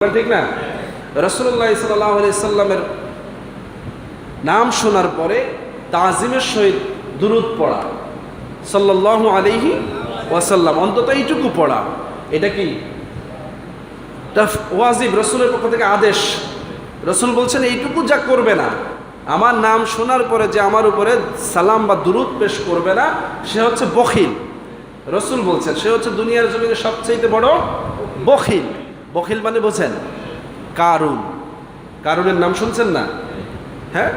ঠিক না? রসুল্লাহ সাল্লাহ সাল্লামের নাম শোনার পরে তাজিমের সহিত দুরুদ পড়া। সাল্লাহ আলিহি ওয়াসাল্লাম, অন্তত এইটুকু পড়া। এটা কি? ওয়াজিব, রসুলের পক্ষ থেকে আদেশ। রসুল বলছেন, এইটুকু যা করবে না, আমার নাম শোনার পরে যে আমার উপরে সালাম বা দুরুদ পেশ করবে না, সে হচ্ছে বখিল। রসুল বলছেন, সে হচ্ছে দুনিয়ার জমিনে সবচেয়ে বড় বখিল। বখিল মানে বোঝেন। কারুন। কারুনের নাম শুনছেন না? হ্যাঁ?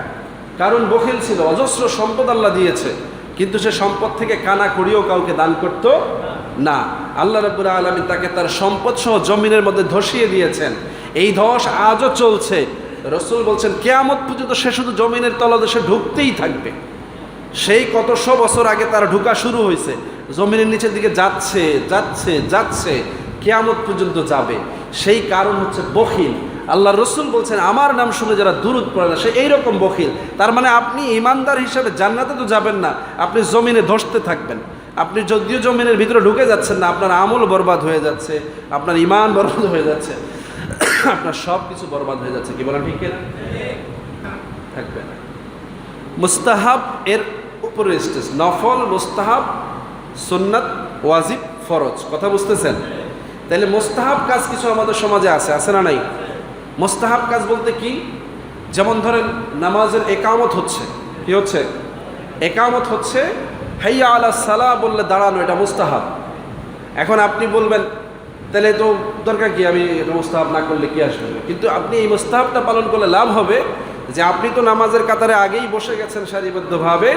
কারণ বখিল ছিল, অজস্র সম্পদ আল্লাহ দিয়েছে, কিন্তু সে সম্পদ থেকে কানা করিও কাউকে দান করত না। আল্লাহ রব্বুল আলমী তাকে তার সম্পদ সহ জমিনের মধ্যে ধসিয়ে দিয়েছেন। এই ধস আজও চলছে। রসুল বলছেন, কেয়ামত পর্যন্ত সে শুধু জমিনের তলদেশে ঢুকতেই থাকবে। সেই কত কতশো বছর আগে তার ঢুকা শুরু হয়েছে। জমিনের নিচের দিকে যাচ্ছে যাচ্ছে যাচ্ছে। কেয়ামত পর্যন্ত যাবে। সেই কারণ হচ্ছে বখিল। আল্লাহ রসুল বলছেন, আমার নাম শুনে যারা দূরত পড়ে না, সে এইরকম বখিল। তার মানে আপনি ইমানদার হিসাবে জান্নাতে তো যাবেন না, আপনি জমিনে ধসতে থাকবেন। আপনি যদিও জমিনের ভিতরে ঢুকে যাচ্ছেন না, আপনার আমল বরবাদ হয়ে যাচ্ছে, আপনার ইমান বরবাদ হয়ে যাচ্ছে, আপনার সব কিছু বরবাদ হয়ে যাচ্ছে। কি বলেন ঠিক থাকবে না। মুস্তাহাব এর উপরে স্টেজ, নফল, মুস্তাহাব, সুন্নাত, ওয়াজিব, ফরজ। কথা বুঝতেছেন? তাহলে মোস্তাহাব কাজ কিছু আমাদের সমাজে আছে আছে না নাই? মোস্তাহাব কাজ বলতে কি? যেমন ধরেন নামাজের একামত হচ্ছে, কি হচ্ছে? একামত হচ্ছে, হাইয়া আলা সালা বললে দাঁড়ানো, এটা মুস্তাহাব। এখন আপনি বলবেন, তাহলে তো দরকার কি আমি এটা মোস্তাহাব না করলে কি আসবে? কিন্তু আপনি এই মোস্তাহাবটা পালন করলে লাভ হবে যে আপনি তো নামাজের কাতারে আগেই বসে গেছেন সারিবদ্ধভাবে,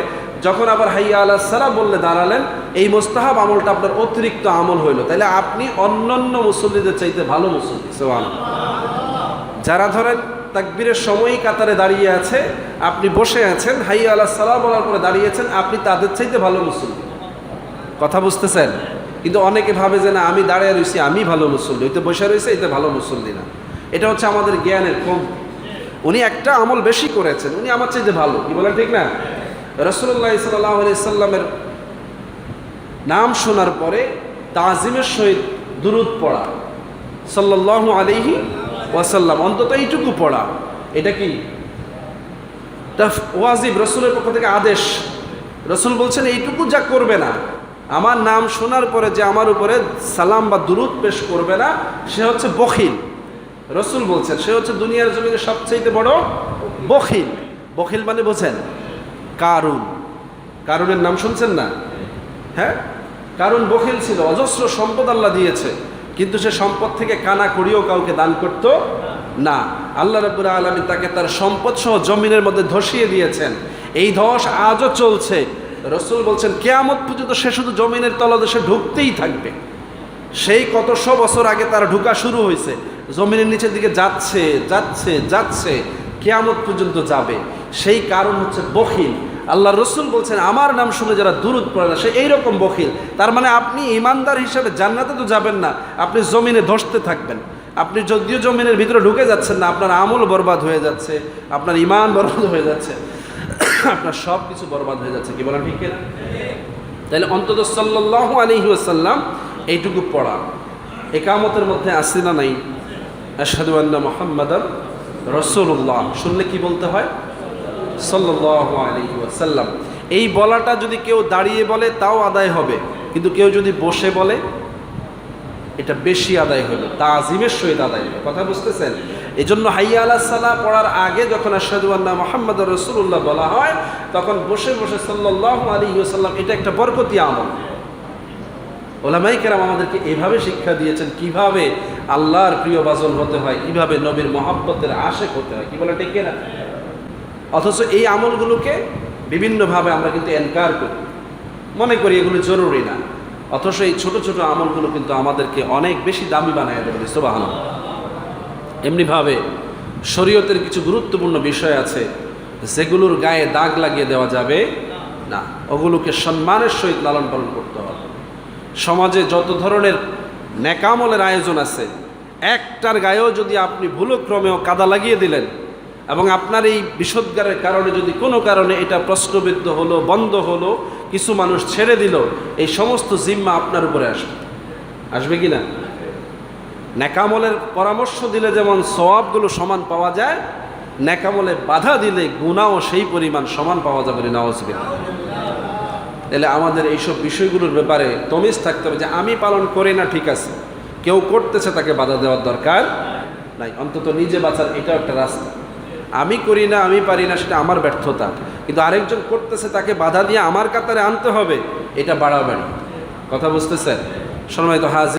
যখন আবার হাইয়া আল্লাহ সালা বললে দাঁড়ালেন, এই মোস্তাহাব আমলটা আপনার অতিরিক্ত আমল হইল। তাহলে আপনি অন্যান্য মুসল্লিদের চাইতে ভালো মুসল্লি সোয়ান যারা ধরেন তাকবীরের সময়ই কাতারে দাঁড়িয়ে আছে, আপনি বসে আছেন, হাইয়া আল্লাহ সালাম বলার পরে দাঁড়িয়েছেন, আপনি তাদের চাইতে ভালো মুসল্লি। কথা বুঝতেছেন? কিন্তু অনেকে ভাবে যে না, আমি দাঁড়িয়ে রয়েছি আমি ভালো মুসল্লি ওই তো বসে রয়েছে এতে ভালো মুসল্লি না। এটা হচ্ছে আমাদের জ্ঞানের কম উনি একটা আমল বেশি করেছেন, উনি আমার চাইতে ভালো, কি বলেন ঠিক না? রসুল্লাহ সাল্লাহ সাল্লামের নাম শোনার পরে তাজিমের সহিত দুরুদ পড়া সাল্লাহ আলিহি ওয়াসাল্লাম, অন্তত এইটুকু পড়া। এটা কি? ওয়াজিব, রসুলের পক্ষ থেকে আদেশ। রসুল বলছেন, এইটুকু যা করবে না, আমার নাম শোনার পরে যে আমার উপরে সালাম বা দুরুদ পেশ করবে না, সে হচ্ছে বখিল। রসুল বলছেন, সে হচ্ছে দুনিয়ার জমিনে সবচেয়ে বড় বখিল। বখিল মানে বোঝেন, কারুন। কারুনের নাম শুনছেন না? হ্যাঁ? কারণ বখিল ছিল, অজস্র সম্পদ আল্লাহ দিয়েছে, কিন্তু সে সম্পদ থেকে কানা করিও কাউকে দান করত না। আল্লাহ রবুল্লা আলমী তাকে তার সম্পদ সহ জমিনের মধ্যে ধসিয়ে দিয়েছেন। এই ধস আজও চলছে। রসুল বলছেন, কেয়ামত পর্যন্ত সে শুধু জমিনের তলদেশে ঢুকতেই থাকবে। সেই কত কতশো বছর আগে তার ঢুকা শুরু হয়েছে। জমিনের নিচের দিকে যাচ্ছে যাচ্ছে যাচ্ছে, কেয়ামত পর্যন্ত যাবে। সেই কারণ হচ্ছে বখিল। আল্লাহ রসুল বলছেন, আমার নাম শুনে যারা দূরত পড়ে না, সে এইরকম বখিল। তার মানে আপনি ইমানদার হিসাবে জান্নাতে তো যাবেন না, আপনি জমিনে ধসতে থাকবেন। আপনি যদিও জমিনের ভিতরে ঢুকে যাচ্ছেন না, আপনার আমল বরবাদ হয়ে যাচ্ছে, আপনার ইমান বরবাদ হয়ে যাচ্ছে, আপনার সব কিছু বরবাদ হয়ে যাচ্ছে, কি বলেন ঠিক তাহলে অন্তত সাল্লাহ আলহি আসাল্লাম এইটুকু পড়া। একামতের মধ্যে আসে না নাই? আশহাদু আন্না মোহাম্মদান রসুল্লাহ শুনলে কি বলতে হয়? সাল্লাহ আলহি আসাল্লাম এই বলাটা যদি কেউ দাঁড়িয়ে বলে, তাও আদায় হবে। কিন্তু কেউ যদি বসে বলে, এটা বেশি আদায় হলো। তাজিমের সহিত আদায় হবে। কথা বুঝতেছেন? এই জন্য হাইয়া আল্লাহ সাল্লাহ পড়ার আগে যখন আশাদু আল্লাহ মোহাম্মদ রসুল্লাহ বলা হয়, তখন বসে বসে সাল্লাহ আলী সাল্লাম এটা একটা বরকতি আমল। ওলামাই কেরাম আমাদেরকে এভাবে শিক্ষা দিয়েছেন কীভাবে আল্লাহর প্রিয় বাজন হতে হয়, কীভাবে নবীর মহাব্বতের আশেক হতে হয়, কি বলে ঠিক না অথচ এই আমলগুলোকে বিভিন্নভাবে আমরা কিন্তু এনকার করি। মনে করি এগুলো জরুরি না। অথচ এই ছোট ছোট আমলগুলো কিন্তু আমাদেরকে অনেক বেশি দামি বানায় দেবে সোবাহান এমনিভাবে শরীয়তের কিছু গুরুত্বপূর্ণ বিষয় আছে, যেগুলোর গায়ে দাগ লাগিয়ে দেওয়া যাবে না। ওগুলোকে সম্মানের সহিত লালন পালন করতে হবে। সমাজে যত ধরনের ন্যাকামলের আয়োজন আছে একটার গায়েও যদি আপনি ভুলক্রমেও কাদা লাগিয়ে দিলেন এবং আপনার এই বিষোদ্গারের কারণে যদি কোনো কারণে এটা প্রশ্নবিদ্ধ হলো, বন্ধ হলো, কিছু মানুষ ছেড়ে দিল, এই সমস্ত জিম্মা আপনার উপরে আসবে। আসবে কি না? ন্যাকামলের পরামর্শ দিলে যেমন সওয়াবগুলো সমান পাওয়া যায়, ন্যাকামলে বাধা দিলে গুণাও সেই পরিমাণ সমান পাওয়া যাবে নওয়াজ তাহলে আমাদের এইসব বিষয়গুলোর ব্যাপারে তমিজ থাকতে হবে যে আমি পালন করি না, ঠিক আছে। কেউ করতেছে তাকে বাধা দেওয়ার দরকার নাই। অন্তত নিজে বাঁচার এটাও একটা রাস্তা। আমি করি না, আমি পারি না, সেটা আমার ব্যর্থতা। কিন্তু আরেকজন করতেছে তাকে বাধা দিয়ে আমার কাতারে আনতে হবে, এটা বাড়াবাড়ি কথা বুঝতেছেন? সময় তো হাজির